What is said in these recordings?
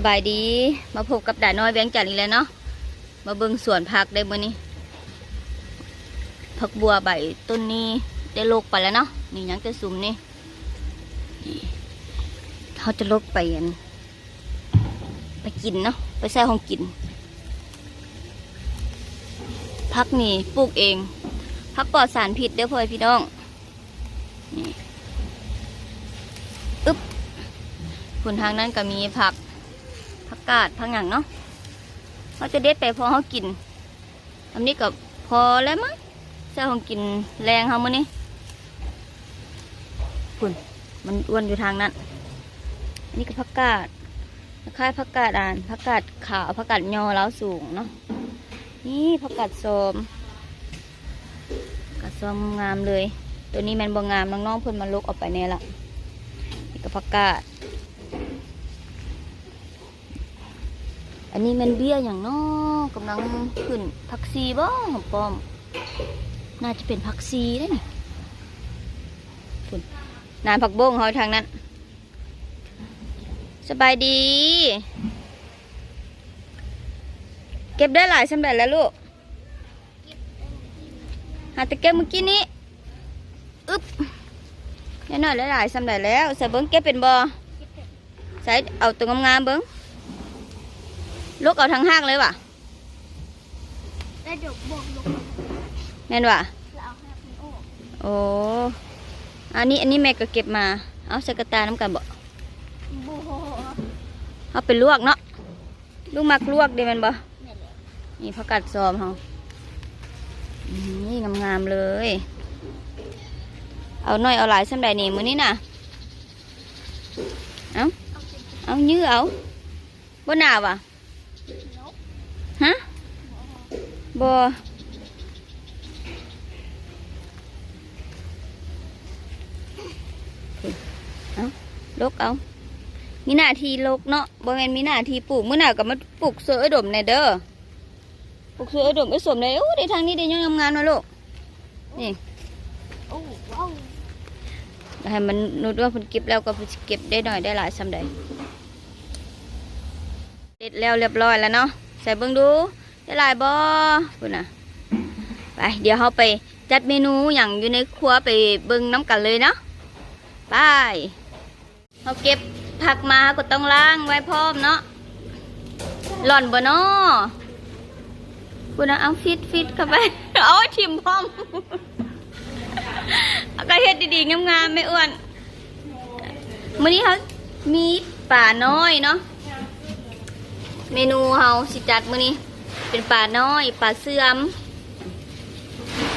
สบายดีมาพบกับด่าน้อยแบงจันทร์อีกแล้วเนาะมาเบิ่งสวนผักได้มื้อนี้ผักบัวใบต้นนี้ได้โลกไปแล้วเนาะนี่ยังจะสุ่มนี่เขาจะลกไปอันไปกินเนาะไปใส่ของกินผักนี่ปลูกเองผักปลอดสารพิษเด้อพ่อพี่น้องนี่อึ๊บคุณทางนั้นก็มีผัก ผักกาดผักหยังเนาะเขาจะเด็ดไปพอเขากินอันนี้ก็พอแล้วมั้งเจ้าของกินแรงเขามื้อนี้คุณมันอ้วนอยู่ทางนั้นอันนี้ก็ผักกาดคล้ายผักกาดอ่านผักกาดขาวผักกาดยอแล้วสูงเนาะนี่ผักกาดส้มกาดส้มงามเลย ตัวนี้มันบงงามน้องๆเพิ่นมาลุกออกไปเนี่ยละนี่ก็ผักกาด อันนี้แมันเบี้ยอย่างน้อกำลังขึ้นผักซีบ่ของปอม น่าจะเป็นผักซีได้นี่คุณนานผักบงเขาทางนั้น สบายดี เก็บได้หลายสำเร็จแล้วลูกหาต่เก็บเมื่อกี้นี้อึ๊บแน่นอนหลายๆสำเร็จแล้วใส่เบิ้งเก็บเป็นบอใส่เอาตัวงามๆเบิ้ง ลูกเอาทั้งห้างเลยว่ะแล้วเดี๋ยวบอกลงแม่นว่ะแล้วเอาให้คุณโอ้โอ้อันนี้อันนี้แม่ก็เก็บมา เอาใส่กระตาน้ำกันบ่โบเอาไปลวกเนาะลูกมักลวกเดีแมันบ่นี่แหละนี่ผักกาดซอมเขาอืมนี่งามๆเลย เอาหน่อยเอาหลายสำใดนี่มื้อนี้น่ะ เอาเอาเป็นเอายื้อเอาบ่หนาวอะนก ฮะบ่เอาลกเอา มีหน้าที่ลกเนาะบ่แม่นมีหน้าที่ปลูกเมื้อหน้าก็มาปลูกเสือไอ้ดมในเด้อ ปลูกเสือไอ้ดมไอ้สมในโอ้ได้ทางนี้ได้ยังทำงามๆมาลูก นี่ให้มันนุดว่าเพิ่นเก็บแล้วก็เพิ่นสิเก็บได้หน่อยได้หลายซำใดเด็ดแล้วเรียบร้อยแล้วเนาะ ส่เบิ่งดูได้หลายบ่พุ่นน่ะไปเดี๋ยวเราไปจัดเมนูอย่างอยู่ในครัวไปเบิ่งน้ำกันเลยเนาะไปเราเก็บผักมาก็ต้องล้างไว้พร้อมเนาะหล่อนบ่เนาะคุณนะเอาฟิตฟิตเข้าไปเอาทิมพร้อมก็เฮ็ดดีๆงามๆไม่อ้วนมื้อนี้เขามีป่าน้อยเนาะ เมนูเฮาสิจัดมื้อนี้ เป็นป่าน้อยป่าเสื่อม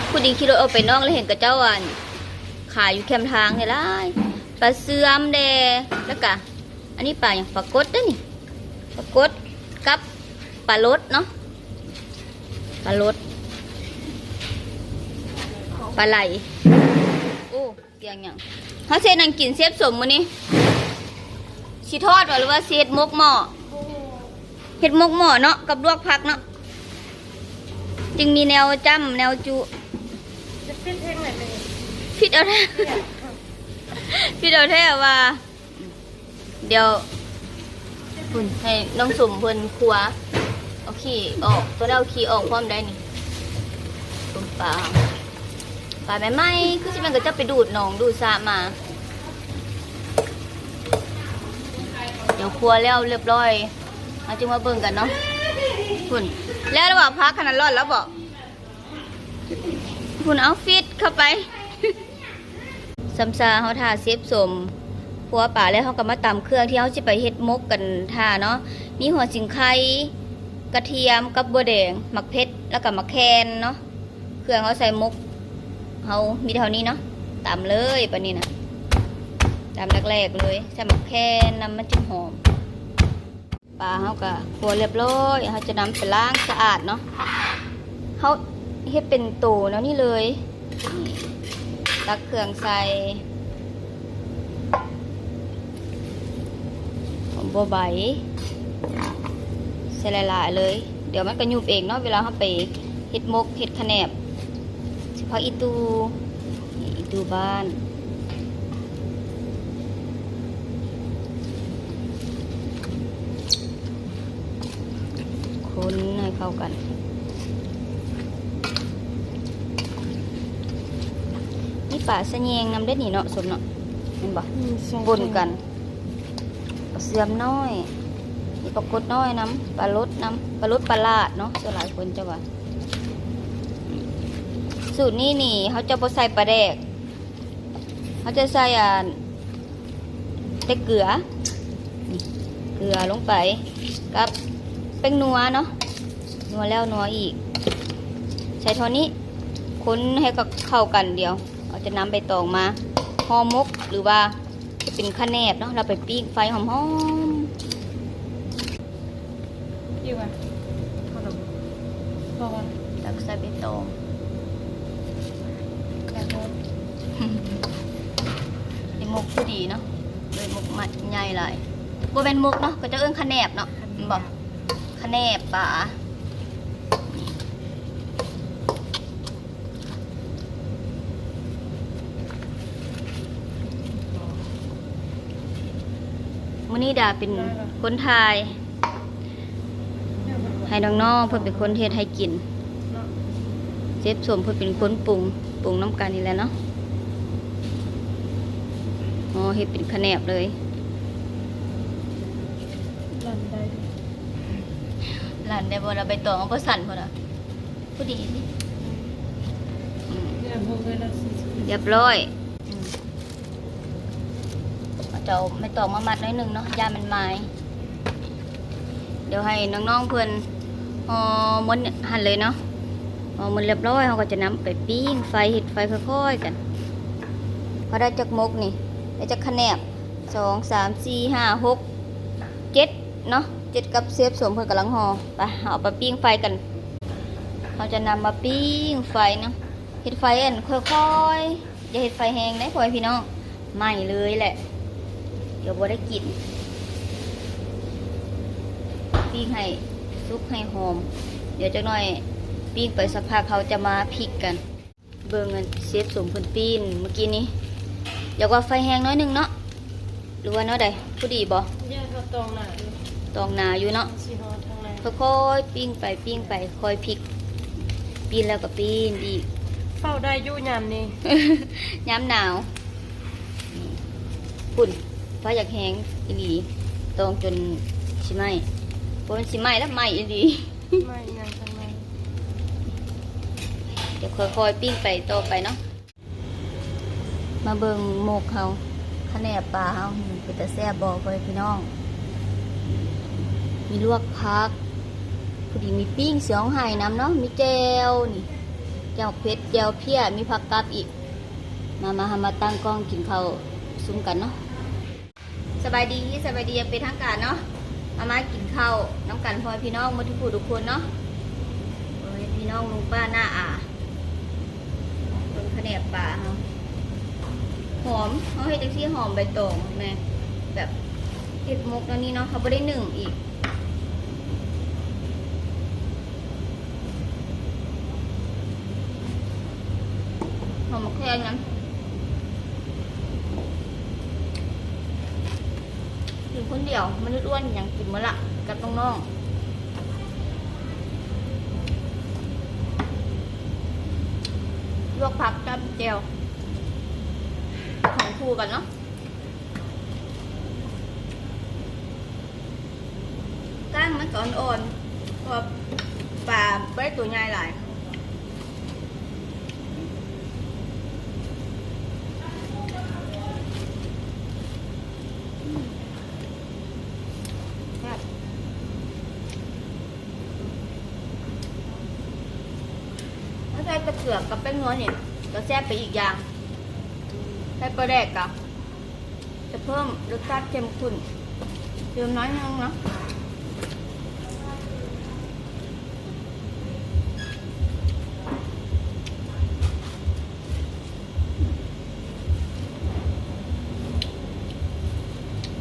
ผู้ดีขี่รถออกไปนอกแล้วเห็นกับเจ้าอันขายอยู่แคมทางเนี่ยล่ะปลาเสื่อมเดแล้วก็อันนี้ปลาอย่างปลากดด้อนี่ปลากดกับปลาลดเนาะปลาลดปลาไหลโอ้เกียงอย่างเขาเซนังกินเซฟสมมื้อนี้สิทอดหรือว่าเซตมกหม้อ เห็ดมกหม้อเนาะกับลวกผักเนาะจึงมีแนวจ้ำแนวจุจะเป็นเพลงไหนเลยพิดเอาแท้พิดเอาแท้ว่า เดี๋ยวคุณให้น้องสุ่มเพิ่นครัวเอาขี้ออกตัวเราขี้ออกพร้อมได้นี่ตุ่มปลาปลาแม่ไม้คือสิมันก็จะไปดูดหนองดูดสะมา เดี๋ยวครัวแล้วเรียบร้อย เราจึงมาเบิ่งกันเนาะคุณแล้วระหว่างพักขนาดรอนแล้วบอกคุณเอาฟิตเข้าไปซัมซาเขาทาเซฟสมหัวป่าแล้วเขาก็มาตำเครื่องที่เขาจะไปเฮ็ดมกกันทาเนาะมีหัวสิงไข่กระเทียมกับบัวแดงหมักเพชรแล้วก็หมักแคนเนาะเครื่องเขาใส่มกเขามีเท่านี้เนาะตำเลยปะนี้นะตำแรกๆเลยใส่หมักแคนน้ำมันจึงหอม ปลาเขาก็คัวเรียบร้อยเขาจะนำไปล้างสะอาดเนาะเขาเฮ็ดเป็นโตเนาะนี่เลยตักเครื่องใส่หอมบัวใบใส่หลายๆเลย เดี๋ยวมันก็ยุบเองเนาะเวลาเขาไปเฮ็ดมกเฮ็ดขแนบเฉพาะอีตูอีตูบ้าน คนให้เข้ากันนี่ป่าสะแยงนำได้หนีเนาะสมเนาะเห็นบ่บนกันปลาเสื่อมน้อยนี่ปลากดน้อยน้ำปลาลดน้ำปลาลดปลาลาดเนาะส่วนหลายคนจะว่าสูตรนี้นี่เขาจะบ่ใส่ปลาแดกเขาจะใส่อ่าแต่เกลือนี่เกลือลงไปกับ แป้งนัวเนาะนัวแล้วนัวอีก ใช้เท่านี้คนให้กับเข้ากันเดียวเราจะนำใบตองมาห่อหมกหรือว่าจะเป็นข้าวแนบเนาะเราไปปิ้งไฟหอมอยู่อะขนมพอกันๆแล้วก็ใส่ใบตองแต่โน้ตเป็นหมกผู้ดีเนาะเลยหมกมัดใหญ่หลายบ่เป็นหมกเนาะก็จะเอื้องข้าวแนบเนาะแม่นบอกข้าว แนบป่ามื้อนี้ดาเป็นคนไทยให้น้องๆเพื่อเป็นคนเทศให้กินเนเชฟสมเพื่อเป็นคนปรุงปรุงน้ำกันนี่แหละเนาะอ๋อเฮ็ดเป็นขแนบเลยหลันได้ หลานได้บ่ละใบตองเอาบ่สั่นพุ่นน่ะผู้ดีนี่อืมเนี่ยพวกเวลาสี่สิบเรียบร้อยอืมเอาเจ้าไม่ตองมามัดหน้อยหนึงเนาะยามันไม้เดี๋ยวให้น้องๆเพิ่นห่อหมดเนี่ยหั่นเลยเนาะห่อหมดเรียบร้อยเขาก็จะนำไปปิ้งไฟเฮ็ดไฟค่อยๆกันพอได้จักมกนี่ได้จักคะแนบสองสามสี่ห้าหกเจ็ดเนาะ เจ็ดกับเซฟสวมเพื่อนกำลังหอไปเอาไปปิ้งไฟกันเราจะนำมาปิ้งไฟนะเห็ดไฟอันค่อยๆอย่าเห็ดไฟแห้งนะพ่อแม่พี่น้องไหม้เลยแหละ เดี๋ยวบ่ได้กินปิ้งให้ซุกให้หอม เดี๋ยวจักหน่อยปิ้งไปสักพักเขาจะมาพริกกัน เบิ่งกันเซฟสมเพิ่นปีนเมื่อกี้นี้อยากว่าไฟแห้งน้อยหนึงเนาะหรือว่าเนาะใดผู้ดีบ่เนี่ยเขาตรงน่ะอ ตองหนาอยู่เนาะสีหอทางไหนค่อยๆปิ้งไปปิ้งไปค่อยพลิกปีนแล้วก็ปีนอีก เฝ้าได้อยู่ยามนี้ย้ำหนาวปุ่นฟ้าอยากแห้งอีหลีตองจนสิไหมพนสิไหมแล้วไหมอีหลีไม่งานทางไหนเดี๋ยวค่อยๆปิ้งไปต่อไปเนาะมาเบิ่งหมกเขาคะแนนปลาเขาหืมเป็นตาแซ่บบอกเลยพี่น้อง มีลวกพักพอดีมีปิ้งเสียงไห่น้ำเนาะมีแจวนี่แจวเพชรแจวเพี้ยมีผักกับอีก มามาหามาตั้งกล้องกินข้าวซุ้มกันเนาะสบายดีสบายดีเป็นทางการเนาะมามากินข้าวน้ำกันพอพี่น้องมาทุกผู้ทุกคนเนาะโอ้ยพี่น้องลุงป้าหน้าอาเป็นขแนบปลาเนาะหอมเขาให้จังซี่หอมใบตองแม่แบบเห็ดมกแล้วนี่เนาะเขาไม่ได้หนึ่งอีก หอมมะแขงนะกินคนเดียวมันอ้วนอย่างกินมาละกับน้องลวกผักกับเจียวของคู่กันเนาะก้งมันก่อนอ่อนพราะปลาไม่ได้ตัวใหญ่หลาย ถ้าใส่ตะเกียบกับแป้งนัวเนี่ยจะแซ่บไปอีกอย่างใส่ปลาแดกกับจะเพิ่มรสชาติเข้มข้นเติมน้อยนึงเนาะ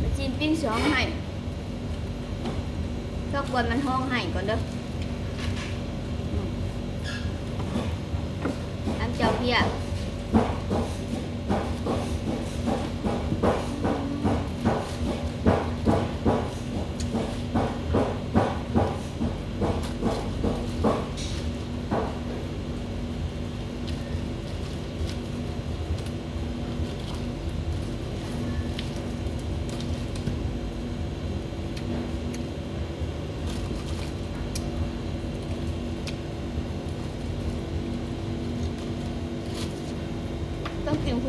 ปจีนปิ้งสองให้สักวันมันห้องให้ก่อนเด้อม น้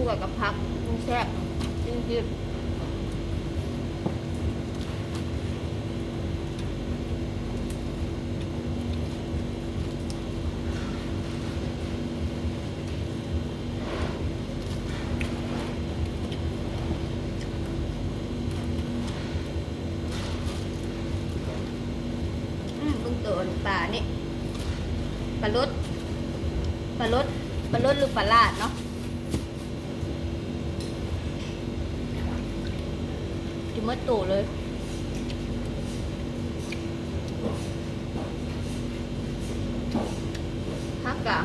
ำเจ้าเพียคู่กับกับพักมันแซ่บจริงๆอืมลุงโตนป่านี่ปลาลดปลาลดปลาลดหรือปลาลาดเนาะ กินมดตูเลยฮักกะ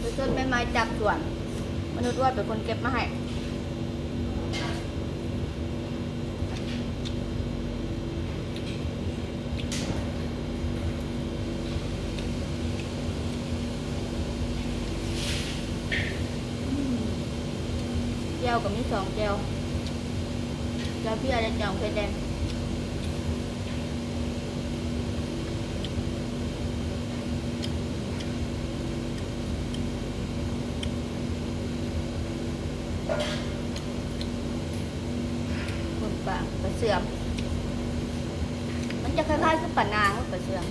ไปต้นไม้ไม้จากสวน มนุษย์ว่าเป็นคนเก็บมาให้อืมแก้วกับมีสองแก้ว แล้วพี่อะไรจองเพชรแดงคุณป่าปลาเสื่อม มันจะคล้ายๆกับปลานางปลาเสื่อม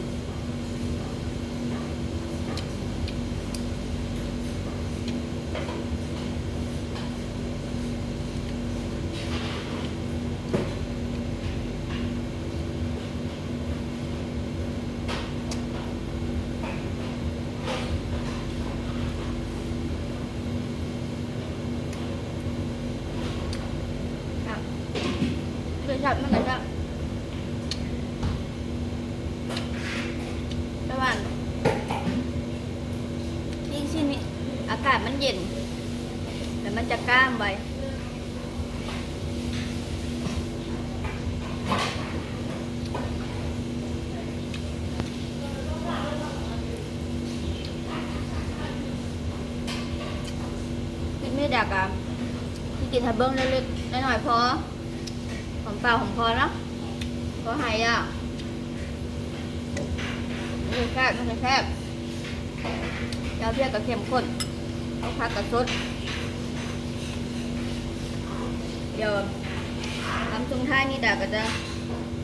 ครับ คือชอบมันก็ชอบระหว่างยิ่งที่นี่อากาศมันเย็น แต่มันจะกล้ามไปกินไม่ดักอะที่กินทับเบิ้งเล็กๆน้อยๆพอ อมเปล่าหอมพอเนาะพอหายอะมันแซ่บมันแซ่บเจ้าเพียกับเข้มข้นเอาผักกับสดเดี๋ยวทำช่วงท้ายนี่ดาก็จะ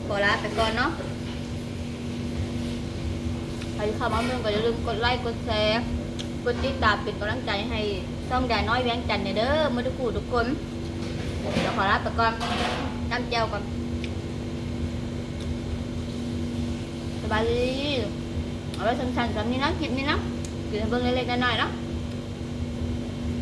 ขอลาไปก่อนเนาะใครเข้ามาเมืองก็อย่าลืมกดไลค์กดแชร์กดติดตามเป็นกำลังใจให้ช่องแดนน้อยแวงจันเนเด้อมาทุกคู่ทุกคนเดี๋ยวขอลาไปก่อน จำเจ้าก่อนสบายดีเอาไว้สั้นๆแบบนี้นะคลิปนี้นะกินเบิ่งเล็กๆน้อยๆเนาะ